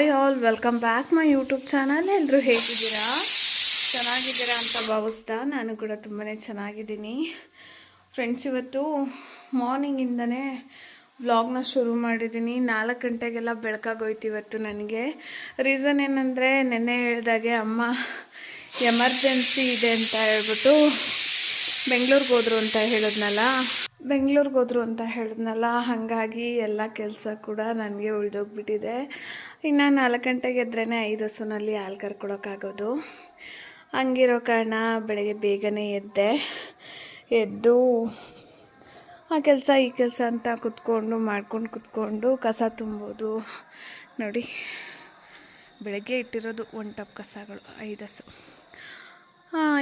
Hi all, welcome back my YouTube channel. ಎಲ್ಲರೂ ಹೇಗಿದ್ದೀರಾ? ಚೆನ್ನಾಗಿದ್ದೀರಾ ಅಂತ ಭಾವಿಸ್ತಾ ನಾನು ಕೂಡ ತುಂಬಾ ಚೆನ್ನಾಗಿದ್ದೀನಿ. ಫ್ರೆಂಡ್ಸ್ ಇವತ್ತು ಮಾರ್ನಿಂಗಿಂದನೇ ವ್ಲಾಗ್ನ ಶುರು ಮಾಡಿದ್ದೀನಿ. ನಾಲ್ಕು ಗಂಟೆಗೆಲ್ಲ ಬೆಳಕಾಗೋಯ್ತು ಇವತ್ತು ನನಗೆ. ರೀಸನ್ ಏನಂದರೆ, ನೆನ್ನೆ ಹೇಳಿದಾಗೆ ಅಮ್ಮ, ಎಮರ್ಜೆನ್ಸಿ ಇದೆ ಅಂತ ಹೇಳ್ಬಿಟ್ಟು ಬೆಂಗಳೂರಿಗೆ ಹೋದರು ಅಂತ ಹೇಳಿದ್ನಲ್ಲ. ಬೆಂಗಳೂರಿಗೆ ಹೋದ್ರು ಅಂತ ಹೇಳಿದ್ನಲ್ಲ, ಹಾಗಾಗಿ ಎಲ್ಲ ಕೆಲಸ ಕೂಡ ನನಗೆ ಉಳಿದೋಗ್ಬಿಟ್ಟಿದೆ. ಇನ್ನು ನಾಲ್ಕು ಗಂಟೆಗೆ ಎದ್ರೇ ಐದು ಹಸುನಲ್ಲಿ ಹಾಲು ಕರ್ಕೊಳೋಕ್ಕಾಗೋದು. ಹಂಗಿರೋ ಕಾರಣ ಬೆಳಗ್ಗೆ ಬೇಗನೆ ಎದ್ದೆ. ಎದ್ದು ಆ ಕೆಲಸ, ಈ ಕೆಲಸ ಅಂತ ಕುತ್ಕೊಂಡು, ಮಾಡ್ಕೊಂಡು ಕುತ್ಕೊಂಡು ಕಸ ತುಂಬೋದು. ನೋಡಿ, ಬೆಳಗ್ಗೆ ಇಟ್ಟಿರೋದು ಒನ್ ಟಪ್ ಕಸಗಳು, ಐದು ಹಸು.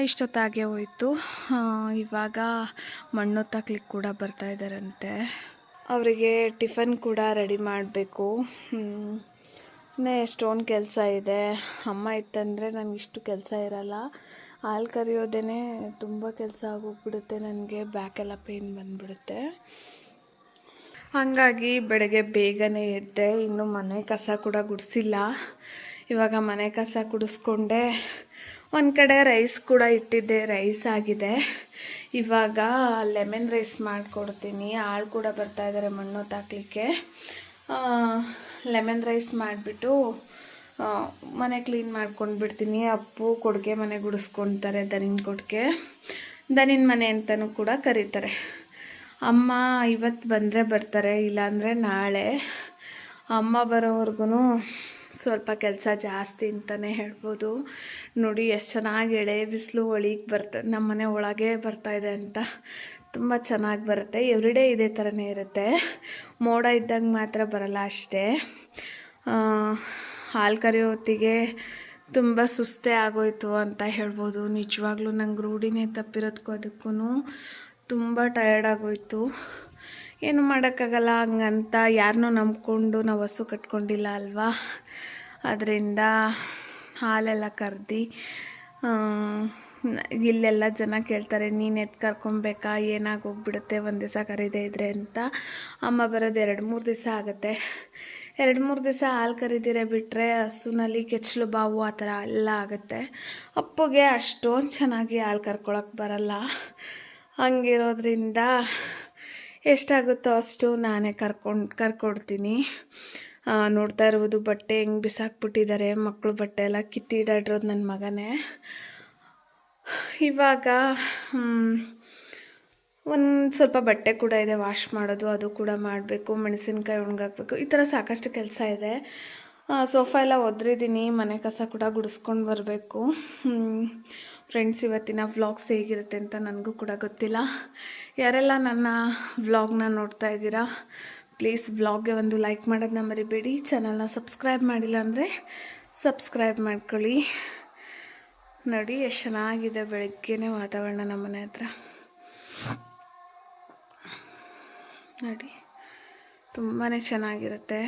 ಇಷ್ಟೊತ್ತಾಗೆ ಹೋಯಿತು. ಇವಾಗ ಮಣ್ಣು ತಾಕ್ಲಿಕ್ಕೆ ಕೂಡ ಬರ್ತಾ ಇದ್ದಾರಂತೆ ಅವರಿಗೆ ಟಿಫನ್ ಕೂಡ ರೆಡಿ ಮಾಡಬೇಕು. ಇನ್ನೇ ಎಷ್ಟೊಂದು ಕೆಲಸ ಇದೆ. ಅಮ್ಮ ಇತ್ತಂದರೆ ನನಗೆ ಇಷ್ಟು ಕೆಲಸ ಇರಲ್ಲ. ಹಾಲು ಕರಿಯೋದೇ ತುಂಬ ಕೆಲಸ ಆಗೋಗ್ಬಿಡುತ್ತೆ ನನಗೆ. ಬ್ಯಾಕೆಲ್ಲ ಪೇನ್ ಬಂದುಬಿಡುತ್ತೆ. ಹಾಗಾಗಿ ಬೆಳಗ್ಗೆ ಬೇಗನೆ ಎದ್ದೆ. ಇನ್ನು ಮನೆ ಕಸ ಕೂಡ ಗುಡಿಸಿಲ್ಲ. ಇವಾಗ ಮನೆ ಕಸ ಗುಡಿಸ್ಕೊಂಡೆ. ಒಂದು ಕಡೆ ರೈಸ್ ಕೂಡ ಇಟ್ಟಿದ್ದೆ ರೈಸ್ ಆಗಿದೆ. ಇವಾಗ ಲೆಮನ್ ರೈಸ್ ಮಾಡಿಕೊಡ್ತೀನಿ. ಆಳು ಕೂಡ ಬರ್ತಾ ಇದ್ದಾರೆ ಮಣ್ಣು ತಾಕ್ಲಿಕ್ಕೆ. ಲೆಮನ್ ರೈಸ್ ಮಾಡಿಬಿಟ್ಟು ಮನೆ ಕ್ಲೀನ್ ಮಾಡ್ಕೊಂಡು ಬಿಡ್ತೀನಿ ಅಪ್ಪು ಕೊಡುಗೆ ಮನೆ ಗುಡಿಸ್ಕೊತಾರೆ ದನಿನ ಕೊಡುಗೆ. ದನಿನ ಮನೆ ಅಂತಲೂ ಕೂಡ ಕರೀತಾರೆ. ಅಮ್ಮ ಇವತ್ತು ಬಂದರೆ ಬರ್ತಾರೆ, ಇಲ್ಲಾಂದರೆ ನಾಳೆ. ಅಮ್ಮ ಬರೋವರೆಗೂ ಸ್ವಲ್ಪ ಕೆಲಸ ಜಾಸ್ತಿ ಅಂತಲೇ ಹೇಳ್ಬೋದು. ನೋಡಿ, ಎಷ್ಟು ಚೆನ್ನಾಗಿ ಎಳೆ ಬಿಸಿಲು ಒಳಗೆ ಬರ್ತ ನಮ್ಮ ಮನೆ ಒಳಗೆ ಬರ್ತಾ ಇದೆ ಅಂತ ತುಂಬ ಚೆನ್ನಾಗಿ ಬರುತ್ತೆ. ಎವ್ರಿಡೇ ಇದೇ ಥರನೇ ಇರುತ್ತೆ. ಮೋಡ ಇದ್ದಂಗೆ ಮಾತ್ರ ಬರಲ್ಲ ಅಷ್ಟೇ. ಹಾಲು ಕರಿಯೋ ಹೊತ್ತಿಗೆ ತುಂಬ ಸುಸ್ತೇ ಆಗೋಯ್ತು ಅಂತ ಹೇಳ್ಬೋದು. ನಿಜವಾಗ್ಲೂ ನಂಗೆ ರೂಢಿನೇ ತಪ್ಪಿರೋದಕ್ಕೂ ಅದಕ್ಕೂ ತುಂಬ ಟಯರ್ಡ್ ಆಗೋಯ್ತು. ಏನು ಮಾಡೋಕ್ಕಾಗಲ್ಲ, ಹಂಗಂತ ಯಾರನ್ನೂ ನಂಬಿಕೊಂಡು ನಾವು ಹಸು ಕಟ್ಕೊಂಡಿಲ್ಲ ಅಲ್ವಾ? ಅದರಿಂದ ಹಾಲೆಲ್ಲ ಕರೆದು ಇಲ್ಲೆಲ್ಲ ಜನ ಕೇಳ್ತಾರೆ, ನೀನು ಎತ್ತು ಕರ್ಕೊಬೇಕಾ? ಏನಾಗೋಗ್ಬಿಡುತ್ತೆ? ಒಂದು ದಿವಸ ಕರೀದೇ ಇದ್ರೆ ಅಂತ. ಅಮ್ಮ ಬರೋದು ಎರಡು ಮೂರು ದಿವಸ ಆಗುತ್ತೆ. ಎರಡು ಮೂರು ದಿವಸ ಹಾಲು ಕರಿದಿರೆ ಬಿಟ್ಟರೆ ಹಸುನಲ್ಲಿ ಕೆಚ್ಚಲು ಬಾವು ಆ ಥರ ಎಲ್ಲ ಆಗುತ್ತೆ. ಅಪ್ಪಗೆ ಅಷ್ಟೊಂದು ಚೆನ್ನಾಗಿ ಹಾಲು ಕರ್ಕೊಳಕ್ಕೆ ಬರಲ್ಲ. ಹಂಗಿರೋದ್ರಿಂದ ಎಷ್ಟಾಗುತ್ತೋ ಅಷ್ಟು ನಾನೇ ಕರ್ಕೊಂಡು, ಕರ್ಕೊಡ್ತೀನಿ. ನೋಡ್ತಾ ಇರ್ಬೋದು ಬಟ್ಟೆ ಹೆಂಗೆ ಬಿಸಾಕ್ಬಿಟ್ಟಿದ್ದಾರೆ. ಮಕ್ಕಳು ಬಟ್ಟೆ ಎಲ್ಲ ಕಿತ್ತಿಡಾಡಿರೋದು ನನ್ನ ಮಗನೇ. ಇವಾಗ ಒಂದು ಸ್ವಲ್ಪ ಬಟ್ಟೆ ಕೂಡ ಇದೆ, ವಾಶ್ ಮಾಡೋದು, ಅದು ಕೂಡ ಮಾಡಬೇಕು, ಮೆಣಸಿನ್ಕಾಯಿ ಒಣಗಾಕಬೇಕು. ಈ ಥರ ಸಾಕಷ್ಟು ಕೆಲಸ ಇದೆ. ಸೋಫಾ ಎಲ್ಲ ಒದ್ರಿದ್ದೀನಿ, ಮನೆ ಕಸ ಕೂಡ ಗುಡಿಸ್ಕೊಂಡು ಬರಬೇಕು. ಫ್ರೆಂಡ್ಸ್, ಇವತ್ತಿನ ವ್ಲಾಗ್ಸ್ ಹೇಗಿರುತ್ತೆ ಅಂತ ನನಗೂ ಕೂಡ ಗೊತ್ತಿಲ್ಲ. ಯಾರೆಲ್ಲ ನನ್ನ ವ್ಲಾಗ್ನ ನೋಡ್ತಾ ಇದ್ದೀರಾ, ಪ್ಲೀಸ್ ವ್ಲಾಗ್ಗೆ ಒಂದು ಲೈಕ್ ಮಾಡೋದನ್ನ ಮರಿಬೇಡಿ. ಚಾನಲ್ನ ಸಬ್ಸ್ಕ್ರೈಬ್ ಮಾಡಿಲ್ಲ ಅಂದರೆ ಸಬ್ಸ್ಕ್ರೈಬ್ ಮಾಡ್ಕೊಳ್ಳಿ. ನೋಡಿ, ಎಷ್ಟು ಚೆನ್ನಾಗಿದೆ ಬೆಳಗ್ಗೆನೇ ವಾತಾವರಣ ನಮ್ಮ ಮನೆ ಹತ್ರ. ನೋಡಿ. ತುಂಬಾ ಚೆನ್ನಾಗಿರುತ್ತೆ.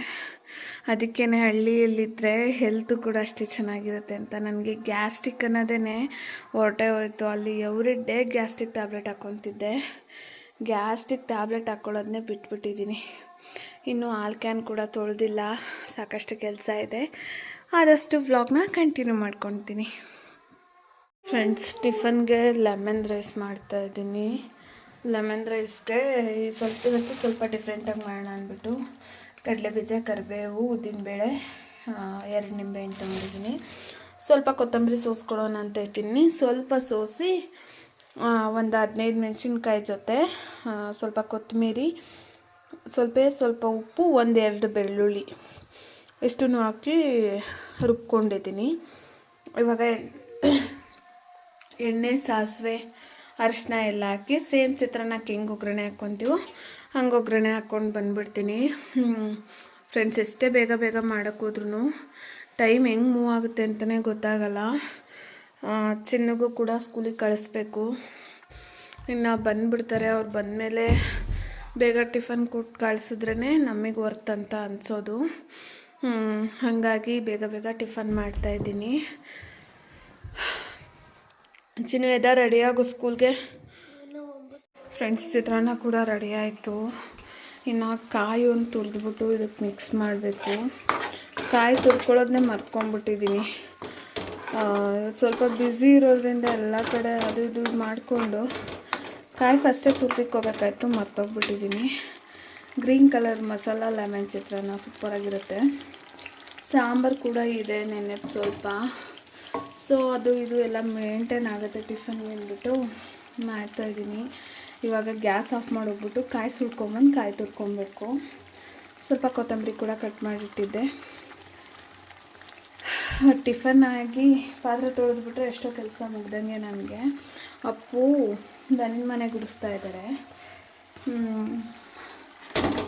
ಅದಕ್ಕೇ ಹಳ್ಳಿಯಲ್ಲಿದ್ದರೆ ಹೆಲ್ತು ಕೂಡ ಅಷ್ಟೇ ಚೆನ್ನಾಗಿರುತ್ತೆ ಅಂತ ನನಗೆ ಗ್ಯಾಸ್ಟಿಕ್ ಅನ್ನೋದೇ ಹೊರಟೆ ಹೋಯಿತು. ಅಲ್ಲಿ ಎವ್ರಿ ಡೇ ಗ್ಯಾಸ್ಟಿಕ್ ಟ್ಯಾಬ್ಲೆಟ್ ಹಾಕ್ಕೊತಿದ್ದೆ. ಗ್ಯಾಸ್ಟಿಕ್ ಟ್ಯಾಬ್ಲೆಟ್ ಹಾಕ್ಕೊಳ್ಳೋದನ್ನೇ ಬಿಟ್ಬಿಟ್ಟಿದ್ದೀನಿ. ಇನ್ನು ಆಲ್ ಕ್ಯಾನ್ ಕೂಡ ತೊಳೆದಿಲ್ಲ. ಸಾಕಷ್ಟು ಕೆಲಸ ಇದೆ. ಆದಷ್ಟು ವ್ಲಾಗ್ನ ಕಂಟಿನ್ಯೂ ಮಾಡ್ಕೊತೀನಿ. ಫ್ರೆಂಡ್ಸ್ ಟಿಫನ್ಗೆ ಲೆಮನ್ ರೈಸ್ ಮಾಡ್ತಾ ಇದ್ದೀನಿ. ಲೆಮನ್ ರೈಸ್ಗೆ ಸ್ವಲ್ಪ ಇವತ್ತು ಸ್ವಲ್ಪ ಡಿಫ್ರೆಂಟಾಗಿ ಮಾಡೋಣ ಅಂದ್ಬಿಟ್ಟು ಕಡಲೆಬೀಜ ಕರಿಬೇವು ಉದ್ದಿನಬೇಳೆ ಎರಡು ನಿಂಬೆಹಣ್ಣು ತೊಗೊಂಡಿದ್ದೀನಿ. ಸ್ವಲ್ಪ ಕೊತ್ತಂಬರಿ ಸೋಸ್ಕೊಳ್ಳೋಣ ಅಂತ ಇಟ್ಟಿನಿ ಸ್ವಲ್ಪ ಸೋಸಿ ಒಂದು ಹದಿನೈದು ಮೆಣಸಿನ್ಕಾಯಿ ಜೊತೆ ಸ್ವಲ್ಪ ಕೊತ್ತಂಬರಿ ಸ್ವಲ್ಪ ಸ್ವಲ್ಪ ಉಪ್ಪು ಒಂದೆರಡು ಬೆಳ್ಳುಳ್ಳಿ ಇಷ್ಟನ್ನು ಹಾಕಿ ರುಬ್ಕೊಂಡಿದ್ದೀನಿ. ಇವಾಗ ಎಣ್ಣೆ, ಸಾಸಿವೆ ಅರಿಶಿನ ಎಲ್ಲ ಹಾಕಿ ಸೇಮ್ ಚಿತ್ರಾನ್ನಕ್ಕೆ ಹೆಂಗೆ ಒಗ್ಗರಣೆ ಹಾಕ್ಕೊತೀವೋ ಹಂಗೆ ಒಗ್ಗರಣೆ ಹಾಕ್ಕೊಂಡು ಬಂದುಬಿಡ್ತೀನಿ. ಫ್ರೆಂಡ್ಸ್ ಎಷ್ಟೇ ಬೇಗ ಬೇಗ ಮಾಡೋಕ್ಕೆ ಹೋದ್ರೂ ಟೈಮ್ ಹೆಂಗೆ ಮೂವ್ ಆಗುತ್ತೆ ಅಂತಲೇ ಗೊತ್ತಾಗಲ್ಲ. ಚಿನ್ನಗೂ ಕೂಡ ಸ್ಕೂಲಿಗೆ ಕಳಿಸ್ಬೇಕು. ಇನ್ನು ಬಂದುಬಿಡ್ತಾರೆ, ಅವ್ರು ಬಂದಮೇಲೆ ಬೇಗ ಟಿಫನ್ ಕೊಟ್ಟು ಕಳಿಸಿದ್ರೇ ನಮಗೆ ವರ್ತ್ ಅಂತ ಅನಿಸೋದು. ಹಾಗಾಗಿ ಬೇಗ ಬೇಗ ಟಿಫನ್ ಮಾಡ್ತಾಯಿದ್ದೀನಿ ಚಿನ್ನು ಎದ ರೆಡಿಯಾಗು ಸ್ಕೂಲ್ಗೆ ಫ್ರೆಂಡ್ಸ್ ಚಿತ್ರಾನ್ನ ಕೂಡ ರೆಡಿ ಆಯಿತು. ಇನ್ನು ಕಾಯಿ ಒಂದು ತುರಿದ್ಬಿಟ್ಟು ಇದಕ್ಕೆ ಮಿಕ್ಸ್ ಮಾಡಬೇಕು. ಕಾಯಿ ತುರ್ಕೊಳ್ಳೋದನ್ನೇ ಮರ್ತ್ಕೊಂಡ್ಬಿಟ್ಟಿದ್ದೀನಿ ಸ್ವಲ್ಪ ಬ್ಯುಸಿ ಇರೋದ್ರಿಂದ ಎಲ್ಲ ಕಡೆ ಅದು ಇದು ಮಾಡಿಕೊಂಡು ಕಾಯಿ ಫಸ್ಟೇ ತುರ್ದಿಕ್ಕೋಬೇಕಾಯ್ತು ಮರ್ತೋಗ್ಬಿಟ್ಟಿದ್ದೀನಿ green colour masala lemon chitranna ಸೂಪರಾಗಿರುತ್ತೆ. Sambar ಕೂಡ ಇದೆ ನೆನೆದು ಸ್ವಲ್ಪ. ಸೊ ಅದು, ಇದು ಎಲ್ಲ ಮೇಂಟೈನ್ ಆಗುತ್ತೆ ಟಿಫನ್ ಅಂದ್ಬಿಟ್ಟು ಮಾಡ್ತಾಯಿದ್ದೀನಿ ಇವಾಗ ಗ್ಯಾಸ್ ಆಫ್ ಮಾಡೋಗ್ಬಿಟ್ಟು ಕಾಯಿ ಸುಡ್ಕೊಂಬಂದು ಕಾಯಿ ತುರ್ಕೊಬೇಕು. ಸ್ವಲ್ಪ ಕೊತ್ತಂಬರಿ ಕೂಡ ಕಟ್ ಮಾಡಿಟ್ಟಿದ್ದೆ. ಟಿಫನ್ ಆಗಿ ಪಾತ್ರೆ ತೊಳೆದ್ಬಿಟ್ರೆ ಎಷ್ಟೋ ಕೆಲಸ ಮುಗ್ದಂಗೆ ನನಗೆ. ಅಪ್ಪು ದನಿನ ಮನೆ ಗುಡಿಸ್ತಾ ಇದ್ದಾರೆ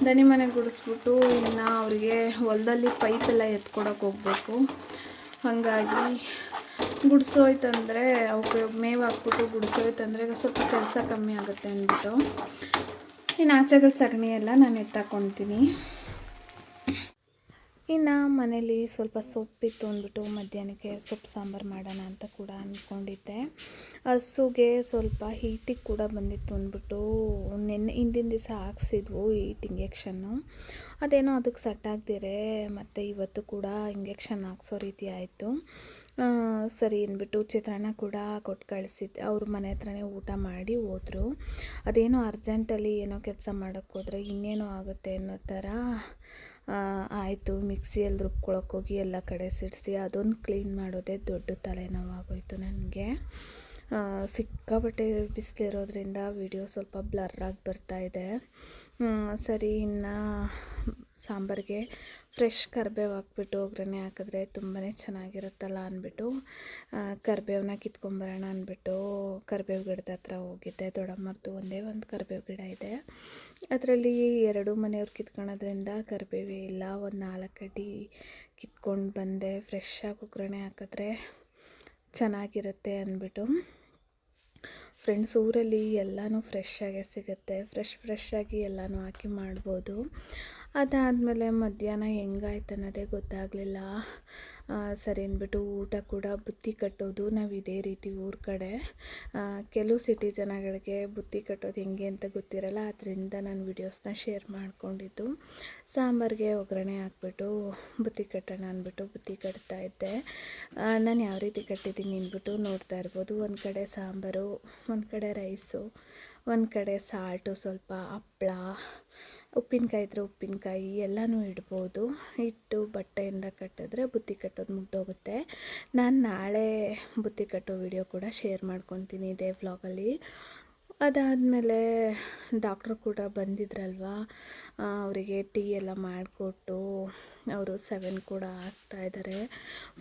ದನಿ ಮನೆ ಗುಡಿಸ್ಬಿಟ್ಟು ಇನ್ನು ಅವರಿಗೆ ಹೊಲದಲ್ಲಿ ಪೈಪೆಲ್ಲ ಎತ್ಕೊಡೋಕೆ ಹೋಗಬೇಕು. ಹಾಗಾಗಿ ಗುಡಿಸೋಯ್ತಂದರೆ ಅವಕ್ಕೆ ಮೇವು ಹಾಕ್ಬಿಟ್ಟು ಗುಡಿಸೋಯ್ತಂದರೆ ಸ್ವಲ್ಪ ಕೆಲಸ ಕಮ್ಮಿ ಆಗುತ್ತೆ ಅಂದ್ಬಿಟ್ಟು. ಇನ್ನು ಆಚೆಗಳ ಸಗಣಿ ಎಲ್ಲ ನಾನು ಎತ್ತಾಕೊತೀನಿ. ಇನ್ನು ಮನೇಲಿ ಸ್ವಲ್ಪ ಸೊಪ್ಪಿತ್ತು ಅಂದ್ಬಿಟ್ಟು ಮಧ್ಯಾಹ್ನಕ್ಕೆ ಸೊಪ್ಪು ಸಾಂಬಾರು ಮಾಡೋಣ ಅಂತ ಕೂಡ ಅಂದ್ಕೊಂಡಿದ್ದೆ ಹಸುಗೆ ಸ್ವಲ್ಪ ಹೀಟಿಗೆ ಕೂಡ ಬಂದಿತ್ತು ಅಂದ್ಬಿಟ್ಟು ನೆನ್ನೆ, ಹಿಂದಿನ ದಿವಸ ಹಾಕ್ಸಿದ್ವು ಹೀಟ್ ಇಂಜೆಕ್ಷನ್ನು ಅದೇನೋ ಅದಕ್ಕೆ ಸೆಟ್ ಆಗದಿರೇ ಮತ್ತು ಇವತ್ತು ಕೂಡ ಇಂಜೆಕ್ಷನ್ ಹಾಕ್ಸೋ ರೀತಿ ಆಯಿತು. ಸರಿ ಅಂದ್ಬಿಟ್ಟು ಚಿತ್ರಾನ್ನ ಕೂಡ ಕೊಟ್ಟು ಕಳಿಸಿದ್ದೆ. ಅವ್ರ ಮನೆ ಹತ್ರನೇ ಊಟ ಮಾಡಿ ಹೋದರು. ಅದೇನೋ ಅರ್ಜೆಂಟಲ್ಲಿ ಏನೋ ಕೆಲಸ ಮಾಡೋಕ್ಕೆ ಹೋದರೆ ಇನ್ನೇನೋ ಆಗುತ್ತೆ ಅನ್ನೋ ಥರ ಆಯಿತು. ಮಿಕ್ಸಿಯಲ್ಲಿ ರುಬ್ಕೊಳಕ್ಕೆ ಹೋಗಿ ಎಲ್ಲ ಕಡೆ ಸಿಡಿಸಿ ಅದೊಂದು ಕ್ಲೀನ್ ಮಾಡೋದೇ ದೊಡ್ಡ ತಲೆನೋವಾಗೋಯಿತು ನನಗೆ. ಸಿಕ್ಕಾಪಟ್ಟೆ ಬಿಸಿಲಿರೋದ್ರಿಂದ ವಿಡಿಯೋ ಸ್ವಲ್ಪ ಬ್ಲರ್ ಬರ್ತಾ ಇದೆ. ಸರಿ, ಇನ್ನು ಸಾಂಬಾರಿಗೆ ಫ್ರೆಶ್ ಕರಿಬೇವು ಹಾಕ್ಬಿಟ್ಟು ಒಗ್ಗರಣೆ ಹಾಕಿದ್ರೆ ತುಂಬಾ ಚೆನ್ನಾಗಿರುತ್ತಲ್ಲ ಅಂದ್ಬಿಟ್ಟು ಕರಿಬೇವನ್ನ ಕಿತ್ಕೊಂಬರೋಣ ಅಂದ್ಬಿಟ್ಟು ಕರಿಬೇವು ಗಿಡದ ಹತ್ರ ಹೋಗಿದ್ದೆ. ದೊಡ್ಡಮ್ಮರ್ದು ಒಂದೇ ಒಂದು ಕರಿಬೇವು ಗಿಡ ಇದೆ. ಅದರಲ್ಲಿ ಎರಡು ಮನೆಯವ್ರು ಕಿತ್ಕೊಳೋದ್ರಿಂದ ಕರಿಬೇವೇ ಇಲ್ಲ. ಒಂದು ನಾಲ್ಕು ಅಡಿ ಕಿತ್ಕೊಂಡು ಬಂದೆ. ಫ್ರೆಶ್ ಆಗಿ ಒಗ್ಗರಣೆ ಹಾಕಿದ್ರೆ ಚೆನ್ನಾಗಿರುತ್ತೆ ಅಂದ್ಬಿಟ್ಟು. ಫ್ರೆಂಡ್ಸ್ ಊರಲ್ಲಿ ಎಲ್ಲನೂ ಫ್ರೆಶ್ ಆಗೇ ಸಿಗುತ್ತೆ. ಫ್ರೆಶ್ ಫ್ರೆಶ್ ಆಗಿ ಎಲ್ಲನೂ ಹಾಕಿ ಮಾಡ್ಬೋದು. ಅದಾದಮೇಲೆ ಮಧ್ಯಾಹ್ನ ಹೆಂಗಾಯ್ತು ಅನ್ನೋದೇ ಗೊತ್ತಾಗಲಿಲ್ಲ. ಸರಿ ಅಂದ್ಬಿಟ್ಟು ಊಟ ಕೂಡ ಬುತ್ತಿ ಕಟ್ಟೋದು ನಾವು ಇದೇ ರೀತಿ ಊರ ಕಡೆ. ಕೆಲವು ಸಿಟಿ ಜನಗಳಿಗೆ ಬುತ್ತಿ ಕಟ್ಟೋದು ಹೆಂಗೆ ಅಂತ ಗೊತ್ತಿರಲ್ಲ ಅದರಿಂದ ನಾನು ವೀಡಿಯೋಸ್ನ ಶೇರ್ ಮಾಡ್ಕೊಂಡಿದ್ದು. ಸಾಂಬಾರಿಗೆ ಒಗ್ಗರಣೆ ಹಾಕ್ಬಿಟ್ಟು ಬುತ್ತಿ ಕಟ್ಟೋಣ ಅಂದ್ಬಿಟ್ಟು ಬುತ್ತಿ ಕಟ್ತಾ ಇದ್ದೆ. ನಾನು ಯಾವ ರೀತಿ ಕಟ್ಟಿದ್ದೀನಿ ಅಂದ್ಬಿಟ್ಟು ನೋಡ್ತಾ ಇರ್ಬೋದು. ಒಂದು ಕಡೆ ಸಾಂಬಾರು, ಒಂದು ಕಡೆ ರೈಸು ಒಂದು ಕಡೆ ಸಾಲ್ಟು ಸ್ವಲ್ಪ ಹಪ್ಳ ಉಪ್ಪಿನಕಾಯಿ ಇದ್ದರೆ ಉಪ್ಪಿನಕಾಯಿ ಎಲ್ಲನೂ ಇಡ್ಬೋದು. ಇಟ್ಟು ಬಟ್ಟೆಯಿಂದ ಕಟ್ಟಿದ್ರೆ ಬುತ್ತಿ ಕಟ್ಟೋದು ಮುಗ್ದೋಗುತ್ತೆ. ನಾನು ನಾಳೆ ಬುತ್ತಿ ಕಟ್ಟೋ ವಿಡಿಯೋ ಕೂಡ ಶೇರ್ ಮಾಡ್ಕೊತೀನಿ ಇದೇ ವ್ಲಾಗಲ್ಲಿ ಅದಾದಮೇಲೆ ಡಾಕ್ಟ್ರು ಕೂಡ ಬಂದಿದ್ರಲ್ವ? ಅವರಿಗೆ ಟೀ ಎಲ್ಲ ಮಾಡಿಕೊಟ್ಟು ಅವರು ಸೆವೆನ್ ಕೂಡ ಆಗ್ತಾ ಇದ್ದಾರೆ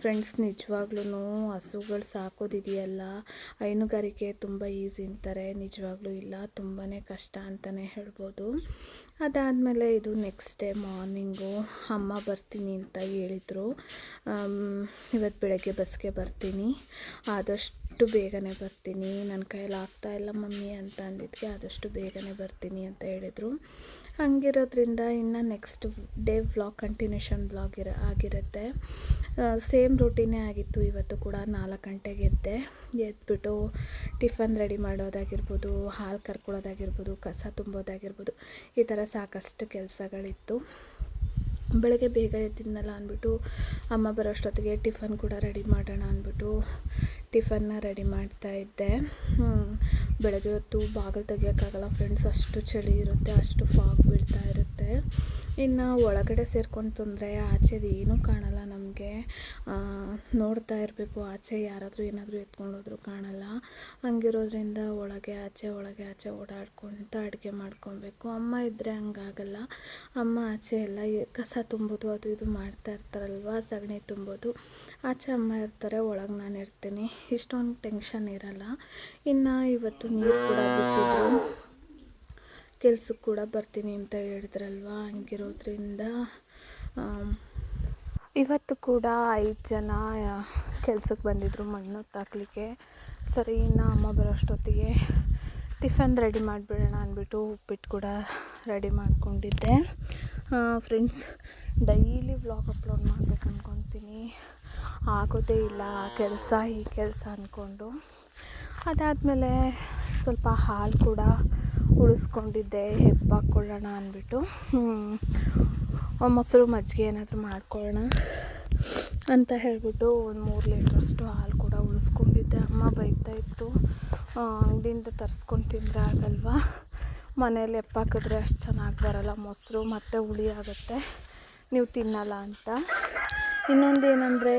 ಫ್ರೆಂಡ್ಸ್ ನಿಜವಾಗ್ಲೂ ಹಸುಗಳು ಸಾಕೋದಿದೆಯಲ್ಲ? ಹೈನುಗಾರಿಕೆ ತುಂಬ ಈಸಿ ಅಂತಾರೆ. ನಿಜವಾಗ್ಲೂ ಇಲ್ಲ. ತುಂಬಾ ಕಷ್ಟ ಅಂತಲೇ ಹೇಳ್ಬೋದು. ಅದಾದಮೇಲೆ ಇದು ನೆಕ್ಸ್ಟ್ ಡೇ ಮಾರ್ನಿಂಗು ಅಮ್ಮ ಬರ್ತೀನಿ ಅಂತ ಹೇಳಿದರು. ಇವತ್ತು ಬೆಳಗ್ಗೆ ಬಸ್ಗೆ ಬರ್ತೀನಿ. ಆದಷ್ಟು ಬೇಗನೆ ಬರ್ತೀನಿ. ನನ್ನ ಕೈಯಲ್ಲಿ ಆಗ್ತಾಯಿಲ್ಲ ಮಮ್ಮಿ ಅಂತ ಅಂದಿದ್ದಕ್ಕೆ ಆದಷ್ಟು ಬೇಗನೆ ಬರ್ತೀನಿ ಅಂತ ಹೇಳಿದರು. ಹಂಗಿರೋದ್ರಿಂದ ಇನ್ನು next day vlog continuation blog ಇರ ಆಗಿರುತ್ತೆ. ಸೇಮ್ ರೂಟೀನೇ ಆಗಿತ್ತು ಇವತ್ತು ಕೂಡ ನಾಲ್ಕು ಗಂಟೆಗೆ ಎದ್ದೆ. ಎದ್ಬಿಟ್ಟು ಟಿಫನ್ ರೆಡಿ ಮಾಡೋದಾಗಿರ್ಬೋದು, ಹಾಲು ಕರ್ಕೊಳ್ಳೋದಾಗಿರ್ಬೋದು, ಕಸ ತುಂಬೋದಾಗಿರ್ಬೋದು, ಈ ಥರ ಸಾಕಷ್ಟು ಕೆಲಸಗಳಿತ್ತು. ಬೆಳಗ್ಗೆ ಬೇಗ ಎದ್ದಿದ್ನಲ್ಲ ಅಂದ್ಬಿಟ್ಟು ಅಮ್ಮ ಬರೋಷ್ಟೊತ್ತಿಗೆ ಟಿಫನ್ ಕೂಡ ರೆಡಿ ಮಾಡೋಣ ಅಂದ್ಬಿಟ್ಟು ಟಿಫನ್ನ ರೆಡಿ ಮಾಡ್ತಾ ಇದ್ದೆ. ಬೆಳಗ್ಗೆ ಹೊತ್ತು ಬಾಗಿಲು ತೆಗಿಯೋಕ್ಕಾಗಲ್ಲ ಫ್ರೆಂಡ್ಸ್ ಅಷ್ಟು ಚಳಿ ಇರುತ್ತೆ, ಅಷ್ಟು ಫಾಗ್ ಬೀಳ್ತಾ ಇರುತ್ತೆ ಇನ್ನು ಒಳಗಡೆ ಸೇರ್ಕೊಂಡು ತೊಂದರೆ ಆಚೆದು ಏನೂ ಕಾಣಲ್ಲ ನಮಗೆ ನೋಡ್ತಾ ಇರಬೇಕು. ಆಚೆ ಯಾರಾದರೂ ಏನಾದರೂ ಎತ್ಕೊಂಡೋದ್ರು ಕಾಣಲ್ಲ. ಹಂಗಿರೋದ್ರಿಂದ ಒಳಗೆ ಆಚೆ ಒಳಗೆ ಆಚೆ ಓಡಾಡ್ಕೊತ ಅಡುಗೆ ಮಾಡ್ಕೊಬೇಕು. ಅಮ್ಮ ಇದ್ದರೆ ಹಂಗಾಗಲ್ಲ. ಅಮ್ಮ ಆಚೆ ಎಲ್ಲ ಕಸ ತುಂಬೋದು, ಅದು ಇದು ಮಾಡ್ತಾ ಇರ್ತಾರಲ್ವ, ಸಗಣಿ ತುಂಬೋದು. ಆಚೆ ಅಮ್ಮ ಇರ್ತಾರೆ, ಒಳಗೆ ನಾನು ಇರ್ತೀನಿ. ಇಷ್ಟೊಂದು ಟೆನ್ಷನ್ ಇರಲ್ಲ. ಇನ್ನು ಇವತ್ತು ನೀರು ಕೂಡ ಬಿಟ್ಟಿದ್ರು. ಕೆಲ್ಸಕ್ಕೆ ಕೂಡ ಬರ್ತೀನಿ ಅಂತ ಹೇಳಿದ್ರಲ್ವ? ಹಂಗಿರೋದ್ರಿಂದ ಇವತ್ತು ಕೂಡ ಐದು ಜನ ಕೆಲ್ಸಕ್ಕೆ ಬಂದಿದ್ದರು ಮಣ್ಣು ತಾಕ್ಲಿಕ್ಕೆ. ಸರಿ, ಇನ್ನು ಅಮ್ಮ ಬರೋಷ್ಟೊತ್ತಿಗೆ ಟಿಫನ್ ರೆಡಿ ಮಾಡಿಬಿಡೋಣ ಅಂದ್ಬಿಟ್ಟು ಉಪ್ಪಿಟ್ಟು ಕೂಡ ರೆಡಿ ಮಾಡ್ಕೊಂಡಿದ್ದೆ. ಫ್ರೆಂಡ್ಸ್ ಡೈಲಿ ವ್ಲಾಗ್ ಅಪ್ಲೋಡ್ ಮಾಡ್ಬೇಕು ಅಂದ್ಕೊತೀನಿ ಆಗೋದೇ ಇಲ್ಲ ಕೆಲಸ, ಈ ಕೆಲಸ ಅಂದ್ಕೊಂಡು ಅದಾದಮೇಲೆ ಸ್ವಲ್ಪ ಹಾಲು ಕೂಡ ಉಳಿಸ್ಕೊಂಡಿದ್ದೆ ಹೆಪ್ಪಾಕ್ಕೊಳ್ಳೋಣ ಅಂದ್ಬಿಟ್ಟು. ಮೊಸರು ಮಜ್ಜಿಗೆ ಏನಾದರೂ ಮಾಡ್ಕೊಳ್ಳೋಣ ಅಂತ ಹೇಳ್ಬಿಟ್ಟು ಒಂದು ಮೂರು ಲೀಟ್ರಷ್ಟು ಹಾಲು ಕೂಡ ಉಳಿಸ್ಕೊಂಡಿದ್ದೆ. ಅಮ್ಮ ಬೈತಾ ಇತ್ತು ಅಂಗಡಿಯಿಂದ ತರಿಸ್ಕೊಂಡು ತಿಂದರೆ ಆಗಲ್ವಾ? ಮನೇಲಿ ಎಪ್ಪಾಕಿದ್ರೆ ಅಷ್ಟು ಚೆನ್ನಾಗಿ ಬರಲ್ಲ ಮೊಸರು, ಮತ್ತು ಹುಳಿ ಆಗುತ್ತೆ. ನೀವು ತಿನ್ನಲ್ಲ ಅಂತ. ಇನ್ನೊಂದು ಏನಂದರೆ,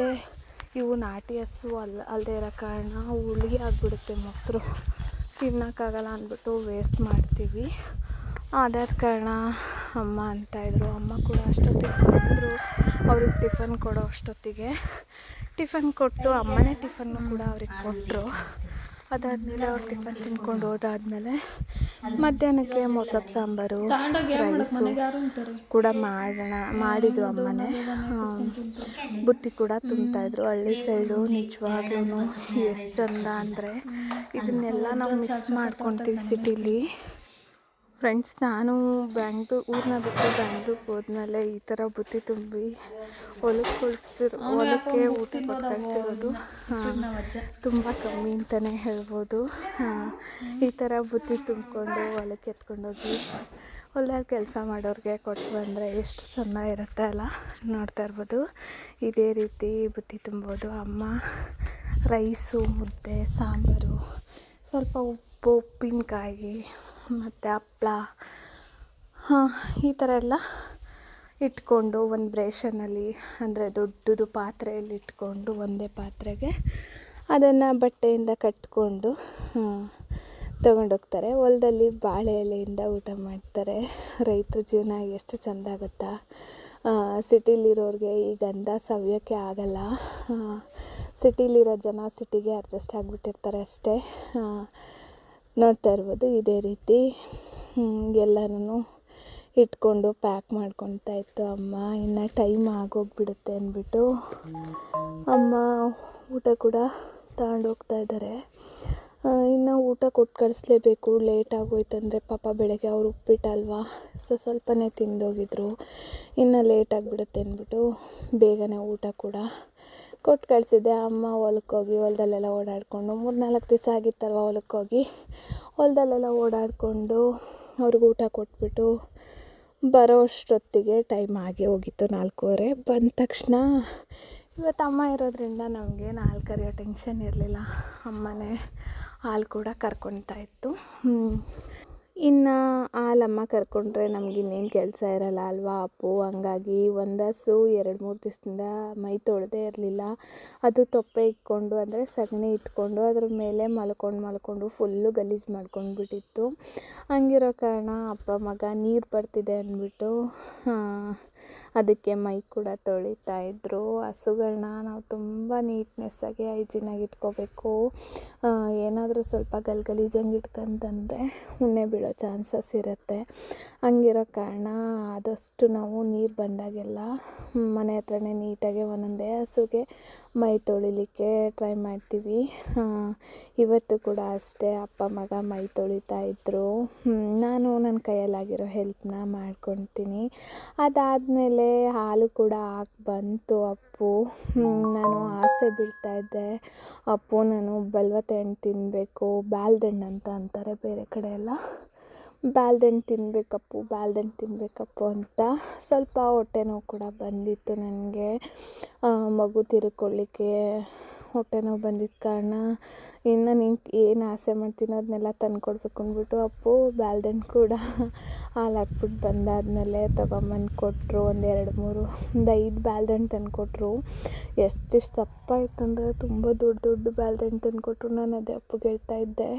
ಇವು ನಾಟಿ ಹಸು ಅಲ್ಲ ಅಲ್ಲದೆ ಇರೋ ಕಾರಣ ಹುಳಿ ಆಗಿಬಿಡುತ್ತೆ ಮೊಸರು. ತಿನ್ನೋಕ್ಕಾಗಲ್ಲ ಅಂದ್ಬಿಟ್ಟು ವೇಸ್ಟ್ ಮಾಡ್ತೀವಿ. ಅದಾದ ಕಾರಣ ಅಮ್ಮ ಇದ್ದರು ಅಮ್ಮ ಕೂಡ ಅಷ್ಟೊತ್ತಿಗೆ ಬಂದರು. ಅವ್ರಿಗೆ ಟಿಫನ್ ಕೊಡೋ ಅಷ್ಟೊತ್ತಿಗೆ. ಟಿಫನ್ ಕೊಟ್ಟು ಅಮ್ಮನೇ ಟಿಫನ್ನು ಕೂಡ ಅವ್ರಿಗೆ ಕೊಟ್ಟರು ಅದಾದಮೇಲೆ ಅವ್ರು ಟಿಫನ್ ತಿನ್ಕೊಂಡು ಹೋದಾದ್ಮೇಲೆ ಮಧ್ಯಾಹ್ನಕ್ಕೆ ಮೊಸಪ್ಪು ಸಾಂಬಾರು, ರೈಸು ಕೂಡ ಮಾಡೋಣ ಮಾಡಿದ್ರು ಅಮ್ಮನೇ. ಬುತ್ತಿ ಕೂಡ ತುಂಬ್ತಾಯಿದ್ರು. ಹಳ್ಳಿ ಸೈಡು ನಿಜವಾಗ್ಲೂ ಎಷ್ಟು ಚಂದ ಅಂದರೆ ಇದನ್ನೆಲ್ಲ ನಾವು ಮಿಸ್ ಮಾಡ್ಕೊತೀವಿ ಸಿಟಿಲಿ. ಫ್ರೆಂಡ್ಸ್ ನಾನು ಬ್ಯಾಂಗ್ಳೂರು ಊರನ್ನ ಬಿಟ್ಟು ಬ್ಯಾಂಗ್ಳೂರ್ಗೆ ಹೋದ್ಮೇಲೆ ಈ ಥರ ಬುತ್ತಿ ತುಂಬಿ ಹೊಲಕ್ಕೆ ಕಳಿಸಿರೋ ಹೊಲಕ್ಕೆ ಊಟ ಕೊಟ್ಟು ಕಳಿಸಿರೋದು ತುಂಬ ಕಮ್ಮಿ ಅಂತಲೇ ಹೇಳ್ಬೋದು. ಈ ಥರ ಬುತ್ತಿ ತುಂಬಿಕೊಂಡು ಹೊಲಕ್ಕೆ ಎತ್ಕೊಂಡೋಗಿ ಹೊಲದಲ್ಲಿ ಕೆಲಸ ಮಾಡೋರಿಗೆ ಕೊಟ್ಟು ಬಂದರೆ ಎಷ್ಟು ಚೆಂದ ಇರುತ್ತೆ ಅಲ್ಲ ನೋಡ್ತಾ ಇರ್ಬೋದು. ಇದೇ ರೀತಿ ಬುತ್ತಿ ತುಂಬೋದು. ಅಮ್ಮ ರೈಸು ಮುದ್ದೆ ಸಾಂಬಾರು ಸ್ವಲ್ಪ ಉಪ್ಪು ಉಪ್ಪಿನಕಾಯಿ ಮತ್ತು ಹಪ್ಳ ಈ ಥರ ಎಲ್ಲ ಇಟ್ಕೊಂಡು ಒಂದು ಬ್ರೇಷನಲ್ಲಿ ಅಂದರೆ ದೊಡ್ಡದು ಪಾತ್ರೆಯಲ್ಲಿ ಇಟ್ಕೊಂಡು ಒಂದೇ ಪಾತ್ರೆಗೆ ಅದನ್ನು ಬಟ್ಟೆಯಿಂದ ಕಟ್ಕೊಂಡು ತಗೊಂಡೋಗ್ತಾರೆ. ಹೊಲದಲ್ಲಿ ಬಾಳೆ ಎಲೆಯಿಂದ ಊಟ ಮಾಡ್ತಾರೆ. ರೈತರ ಜೀವನ ಎಷ್ಟು ಚೆಂದ ಆಗುತ್ತಾ? ಸಿಟಿಲಿರೋರಿಗೆ ಈ ಗಂಧ ಸವ್ಯಕ್ಕೆ ಆಗಲ್ಲ. ಸಿಟಿಲಿರೋ ಜನ ಸಿಟಿಗೆ ಅಡ್ಜಸ್ಟ್ ಆಗಿಬಿಟ್ಟಿರ್ತಾರೆ ಅಷ್ಟೇ. ನೋಡ್ತಾ ಇರ್ಬೋದು, ಇದೇ ರೀತಿ. ಎಲ್ಲನೂ ಇಟ್ಕೊಂಡು ಪ್ಯಾಕ್ ಮಾಡ್ಕೊತಾ ಇತ್ತು ಅಮ್ಮ. ಇನ್ನು ಟೈಮ್ ಆಗೋಗ್ಬಿಡುತ್ತೆ ಅಂದ್ಬಿಟ್ಟು. ಅಮ್ಮ ಊಟ ಕೂಡ ತಗೊಂಡು ಹೋಗ್ತಾ ಇದ್ದಾರೆ ಇನ್ನು ಊಟ ಕೊಟ್ಟು ಕಳಿಸ್ಲೇಬೇಕು. ಲೇಟ್ ಆಗೋಯ್ತಂದರೆ ಪಾಪ ಬೆಳಗ್ಗೆ ಅವ್ರು ಉಪ್ಪಿಟ್ಟಲ್ವಾ? ಸೊ, ಸ್ವಲ್ಪನೇ ತಿಂದೋಗಿದ್ರು. ಇನ್ನು ಲೇಟ್ ಆಗಿಬಿಡುತ್ತೆ ಅಂದ್ಬಿಟ್ಟು ಬೇಗನೆ ಊಟ ಕೂಡ ಕೊಟ್ಟು ಕಳಿಸಿದ್ದೆ. ಅಮ್ಮ ಹೊಲಕ್ಕೋಗಿ ಹೊಲದಲ್ಲೆಲ್ಲ ಓಡಾಡಿಕೊಂಡು ಮೂರು ನಾಲ್ಕು ದಿವಸ ಆಗಿತ್ತಲ್ವ ಹೊಲಕ್ಕೋಗಿ. ಹೊಲದಲ್ಲೆಲ್ಲ ಓಡಾಡಿಕೊಂಡು ಅವ್ರಿಗೆ ಊಟ ಕೊಟ್ಬಿಟ್ಟು ಬರೋ ಅಷ್ಟೊತ್ತಿಗೆ ಟೈಮ್ ಆಗಿ ಹೋಗಿತ್ತು ನಾಲ್ಕೂವರೆ. ಬಂದ ತಕ್ಷಣ ಇವತ್ತು ಅಮ್ಮ ಇರೋದ್ರಿಂದ ನಮಗೆ ಹಾಲು ಟೆನ್ಷನ್ ಇರಲಿಲ್ಲ. ಅಮ್ಮನೇ ಹಾಲು ಕೂಡ ಕರ್ಕೊತಾ ಇತ್ತು. ಇನ್ನು ಹಾಲಮ್ಮ ಕರ್ಕೊಂಡ್ರೆ ನಮ್ಗೆ ಇನ್ನೇನು ಕೆಲಸ ಇರಲ್ಲ ಅಲ್ವಾ? ಅಪ್ಪು, ಹಂಗಾಗಿ ಒಂದಸು ಎರಡು ಮೂರು ದಿವಸದಿಂದ ಮೈ ತೊಳೆದೇ ಇರಲಿಲ್ಲ. ಅದು ತೊಪ್ಪೆ ಇಟ್ಕೊಂಡು ಅಂದರೆ ಸಗಣಿ ಇಟ್ಕೊಂಡು ಅದ್ರ ಮೇಲೆ ಮಲ್ಕೊಂಡು ಮಲ್ಕೊಂಡು ಫುಲ್ಲು ಗಲೀಜು ಮಾಡ್ಕೊಂಡು ಬಿಟ್ಟಿತ್ತು ಹಂಗಿರೋ ಕಾರಣ ಅಪ್ಪ ಮಗ ನೀರು ಬರ್ತಿದೆ ಅಂದ್ಬಿಟ್ಟು ಅದಕ್ಕೆ ಮೈ ಕೂಡ ತೊಳಿತಾ ಇದ್ದರು ಹಸುಗಳನ್ನ ನಾವು ತುಂಬ ನೀಟ್ನೆಸ್ಸಾಗಿ ಹೈಜಿನಾಗಿ ಇಟ್ಕೋಬೇಕು. ಏನಾದರೂ ಸ್ವಲ್ಪ ಗಲ್ ಗಲೀಜಂಗೆ ಇಟ್ಕಂತಂದರೆ ಉಣ್ಣೆ ಚಾನ್ಸಸ್ ಇರುತ್ತೆ. ಹಂಗಿರೋ ಕಾರಣ ಆದಷ್ಟು ನಾವು ನೀರು ಬಂದಾಗೆಲ್ಲ ಮನೆ ಹತ್ರನೇ ನೀಟಾಗಿ ಒಂದೊಂದೇ ಹಸುಗೆ ಮೈ ತೊಳಿಲಿಕ್ಕೆ ಟ್ರೈ ಮಾಡ್ತೀವಿ. ಇವತ್ತು ಕೂಡ ಅಷ್ಟೇ ಅಪ್ಪ, ಮಗ ಮೈ ತೊಳಿತಾ ಇದ್ದರು ನಾನು ನನ್ನ ಕೈಯಲ್ಲಾಗಿರೋ ಹೆಲ್ಪ್ನ ಮಾಡ್ಕೊತೀನಿ. ಅದಾದಮೇಲೆ ಹಾಲು ಕೂಡ ಹಾಕಿ ಬಂತು ಅಪ್ಪು. ನಾನು ಆಸೆ ಬೀಳ್ತಾ ಇದ್ದೆ. ಅಪ್ಪು, ನಾನು ಬಲ್ವತ್ತೆ ಹಣ್ಣು ತಿನ್ನಬೇಕು ಬಾಲ್ದಣ್ಣು ಅಂತ ಅಂತಾರೆ ಬೇರೆ ಕಡೆ ಎಲ್ಲ. ಬ್ಯಾಲ್ದಣ್ಣು ತಿನ್ನಬೇಕಪ್ಪು ಬ್ಯಾಲ್ದಣ್ಣು ತಿನ್ನಬೇಕಪ್ಪು ಅಂತ ಸ್ವಲ್ಪ ಹೊಟ್ಟೆ ನೋವು ಕೂಡ ಬಂದಿತ್ತು ನನಗೆ. ಮಗು ತಿರ್ಕೊಳ್ಳಿಕ್ಕೆ ಹೊಟ್ಟೆ ನೋವು ಬಂದಿದ್ದ ಕಾರಣ ಇನ್ನು ನಿಂಗೆ ಏನು ಆಸೆ ಮಾಡ್ತೀನೋ ಅದನ್ನೆಲ್ಲ ತಂದುಕೊಡ್ಬೇಕು ಅಂದ್ಬಿಟ್ಟು ಅಪ್ಪು ಬ್ಯಾಲ್ದಣ್ಣು ಕೂಡ ಹಾಲು ಹಾಕ್ಬಿಟ್ಟು ಬಂದಾದಮೇಲೆ ತೊಗೊಂಬಂದು ಕೊಟ್ಟರು ಒಂದು ಎರಡು ಮೂರು, ಒಂದು ಐದು ಬ್ಯಾಲ್ದಣ್ಣು ತಂದುಕೊಟ್ರು. ಎಷ್ಟೆಷ್ಟು ದಪ್ಪ ಇತ್ತಂದರೆ ತುಂಬ ದೊಡ್ಡ ದೊಡ್ಡ ಬ್ಯಾಲ್ದಣ್ಣು ತಂದುಕೊಟ್ರು. ನಾನು ಅದೇ ಅಪ್ಪಗೆ ಹೇಳ್ತಾ ಇದ್ದೆ.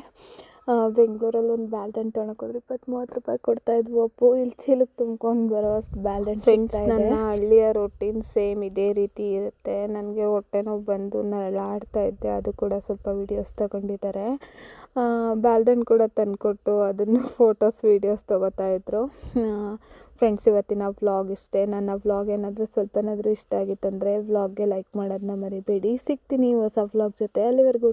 ಬೆಂಗಳೂರಲ್ಲಿ ಒಂದು ಬ್ಯಾಲ್ಡನ್ ತೊಗೊಳಕ್ಕೆ ಹೋದ್ರೆ. ಇಪ್ಪತ್ತು ಮೂವತ್ತು ರೂಪಾಯಿ ಕೊಡ್ತಾ ಇದ್ವು ಅಪ್ಪು. ಇಲ್ಲಿ ಚೀಲಕ್ಕೆ ತುಂಬ್ಕೊಂಡು ಬರೋ ಅಷ್ಟು ಬ್ಯಾಲ್ಡನ್ ಫ್ರೆಂಡ್ಸ್ ನನ್ನ ಹಳ್ಳಿಯ ರೊಟೀನ್ ಸೇಮ್ ಇದೇ ರೀತಿ ಇರುತ್ತೆ. ನನಗೆ ಹೊಟ್ಟೆ ನೋವು ಬಂದು ನರಳಾಡ್ತಾ ಇದ್ದೆ. ಅದು ಕೂಡ ಸ್ವಲ್ಪ ವೀಡಿಯೋಸ್ ತಗೊಂಡಿದ್ದಾರೆ ಬ್ಯಾಲ್ಡನ್ ಕೂಡ ತಂದುಕೊಟ್ಟು ಅದನ್ನು ಫೋಟೋಸ್ ವೀಡಿಯೋಸ್ ತೊಗೋತಾ ಇದ್ರು. ಫ್ರೆಂಡ್ಸ್ ಇವತ್ತಿನ ವ್ಲಾಗ್ ಇಷ್ಟೇ. ನನ್ನ ವ್ಲಾಗ್ ಏನಾದರೂ ಸ್ವಲ್ಪನಾದರೂ ಇಷ್ಟ ಆಗಿತ್ತಂದರೆ ವ್ಲಾಗ್ಗೆ ಲೈಕ್ ಮಾಡೋದನ್ನ ಮರಿಬೇಡಿ. ಸಿಗ್ತೀನಿ ಹೊಸ ವ್ಲಾಗ್ ಜೊತೆ. ಅಲ್ಲಿವರೆಗೂ